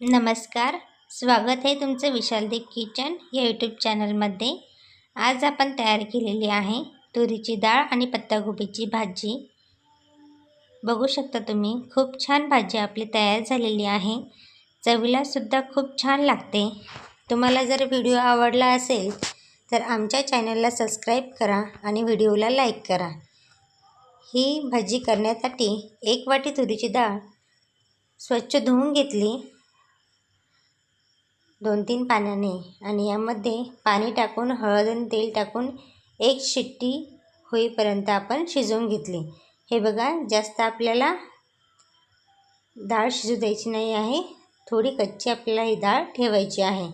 नमस्कार. स्वागत आहे तुमचं विशालदीप किचन या यूट्यूब चॅनलमध्ये आज आपण तयार केलेली आहे तुरीची डाळ आणि पत्तागोबीची भाजी. बघू शकता तुम्ही खूप छान भाजी आपली तयार झालेली आहे. चवीलासुद्धा खूप छान लागते. तुम्हाला जर व्हिडिओ आवडला असेल तर आमच्या चॅनलला सबस्क्राईब करा आणि व्हिडिओला लाईक करा. ही भाजी करण्यासाठी एक वाटी तुरीची डाळ स्वच्छ धुवून घेतली. दोन तीन पाण्याने आणि यामध्ये पाणी टाकून हळद आणि तेल टाकून एक शिट्टी होईपर्यंत आपण शिजवून घेतली. हे बघा जास्त आपल्याला डाळ शिजू द्यायची नाही आहे. थोडी कच्ची आपल्याला ही डाळ ठेवायची आहे.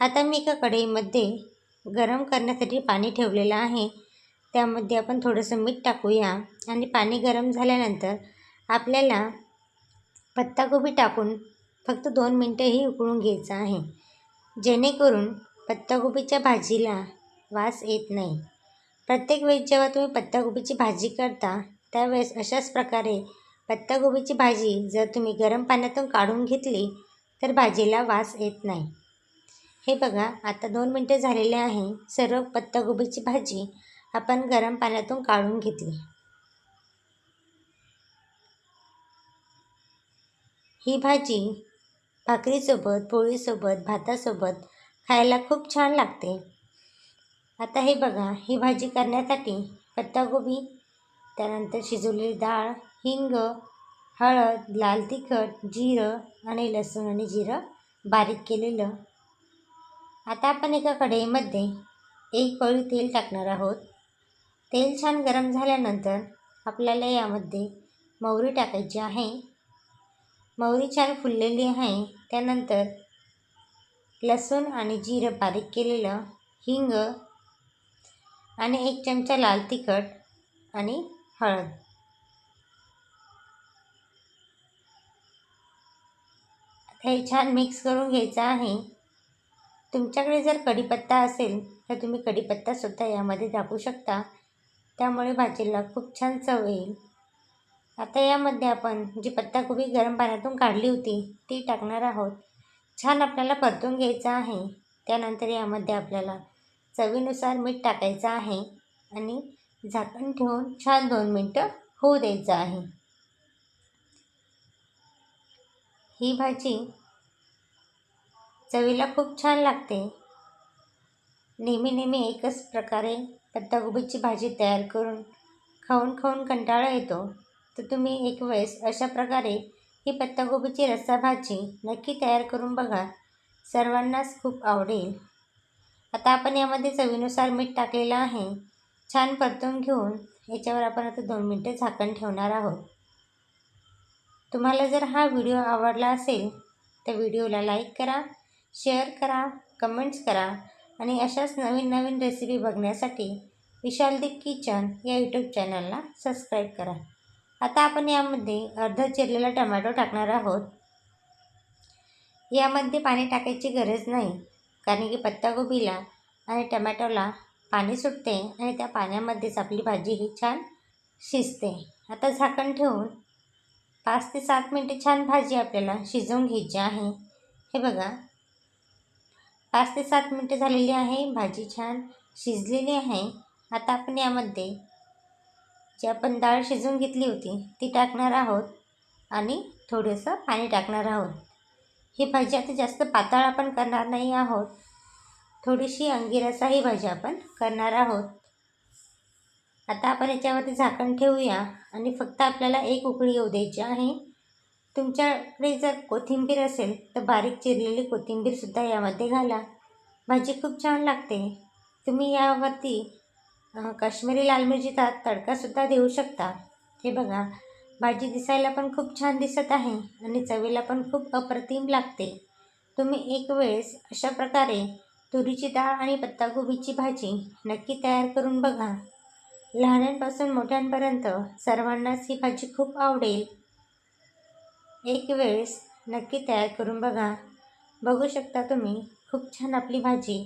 आता मी एका कढईमध्ये गरम करण्यासाठी पाणी ठेवलेलं आहे. त्यामध्ये आपण थोडंसं मीठ टाकूया आणि पाणी गरम झाल्यानंतर आपल्याला पत्ताकोबी टाकून फक्त दोन मिनटंही उकळून घ्यायचं आहे. जेणेकरून पत्ताकोबीच्या भाजीला वास येत नाही. प्रत्येक वेळेस जेव्हा तुम्ही पत्ताकोबीची भाजी करता त्यावेळेस अशाच प्रकारे पत्ताकोबीची भाजी जर तुम्ही गरम पाण्यातून काढून घेतली तर भाजीला वास येत नाही. हे बघा आता दोन मिनटं झालेले आहे. सर्व पत्ताकोबीची भाजी आपण गरम पाण्यातून काढून घेतली. ही भाजी भाकरीसोबत पोळीसोबत भातासोबत खायला खूप छान लागते. आता हे बघा ही भाजी करण्यासाठी पत्तागोबी त्यानंतर शिजवलेली डाळ हिंग हळद लाल तिखट जिरं आणि लसूण आणि जिरं बारीक केलेलं. आता आपण एका कढईमध्ये एक पळी तेल टाकणार आहोत. तेल छान गरम झाल्यानंतर आपल्याला यामध्ये मोहरी टाकायची आहे. मोहरी छान फुललेली आहे. त्यानंतर लसूण आणि जिरं बारीक केलेलं हिंग आणि एक चमचा लाल तिखट आणि हळद. हे छान मिक्स करून घ्यायचं आहे. तुमच्याकडे जर कढीपत्ता असेल तर तुम्ही कढीपत्तासुद्धा यामध्ये टाकू शकता. त्यामुळे भाजीला खूप छान चव येईल. आता यामध्ये आपण जी पत्ताकोबी गरम पाण्यातून काढली होती ती टाकणार आहोत. छान आपल्याला परतून घ्यायचं आहे. त्यानंतर यामध्ये आपल्याला चवीनुसार मीठ टाकायचं आहे आणि झाकण ठेवून छान दोन मिनटं होऊ द्यायचं आहे. ही भाजी चवीला खूप छान लागते. नेहमी नेहमी एकच प्रकारे पत्ताकोबीची भाजी तयार करून खाऊन खाऊन कंटाळा येतो. तर तुम्ही एक वेळेस अशा प्रकारे ही पत्ताकोबीची रस्सा भाजी नक्की तयार करून बघा. सर्वांनाच खूप आवडेल. आता आपण यामध्ये चवीनुसार मीठ टाकलेलं आहे. छान परतून घेऊन याच्यावर आपण आता दोन मिनटं झाकण ठेवणार आहोत. तुम्हाला जर हा व्हिडिओ आवडला असेल तर व्हिडिओला लाईक करा शेअर करा कमेंट्स करा आणि अशाच नवीन नवीन रेसिपी बघण्यासाठी विशालदीप किचन या यूट्यूब चॅनलला सबस्क्राईब करा. आता आपण यामध्ये अर्धा चिरलेला टमॅटो टाकणार आहोत. यामध्ये पाणी टाकायची गरज नाही कारण की पत्तागोबीला आणि टमॅटोला पाणी सुटते आणि त्या पाण्यामध्येच आपली भाजी ही छान शिजते. आता झाकण ठेवून पाच ते सात मिनटे छान भाजी आपल्याला शिजवून घ्यायची आहे. हे बघा पाच ते सात मिनटे झालेली आहे भाजी छान शिजलेली आहे. आता आपण यामध्ये जी आपण डाळ शिजवून घेतली होती ती टाकणार आहोत आणि थोडंसं पाणी टाकणार आहोत. ही भाजी आता जास्त पातळ आपण करणार नाही आहोत. थोडीशी अंगिरसा ही भाजी आपण करणार आहोत. आता आपण याच्यावरती झाकण ठेवूया आणि फक्त आपल्याला एक उकळी येऊ द्यायची आहे. तुमच्याकडे जर कोथिंबीर असेल तर बारीक चिरलेली कोथिंबीरसुद्धा यामध्ये घाला. भाजी खूप छान लागते. तुम्ही यावरती काश्मीरी लाल मिरचीचा तडकासुद्धा देऊ शकता. हे बघा भाजी दिसायला पण खूप छान दिसत आहे आणि चवीला पण खूप अप्रतिम लागते. तुम्ही एक वेळेस अशा प्रकारे तुरीची डाळ आणि पत्ताकोबीची भाजी नक्की तयार करून बघा. लहानांपासून मोठ्यांपर्यंत सर्वांनाच ही भाजी खूप आवडेल. एक वेळेस नक्की तयार करून बघा. बघू शकता तुम्ही खूप छान आपली भाजी.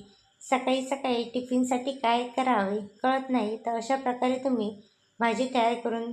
सकाळी सकाळी टिफिनसाठी काय करावे कळत नाही. तर अशा प्रकारे तुम्ही भाजी तयार करून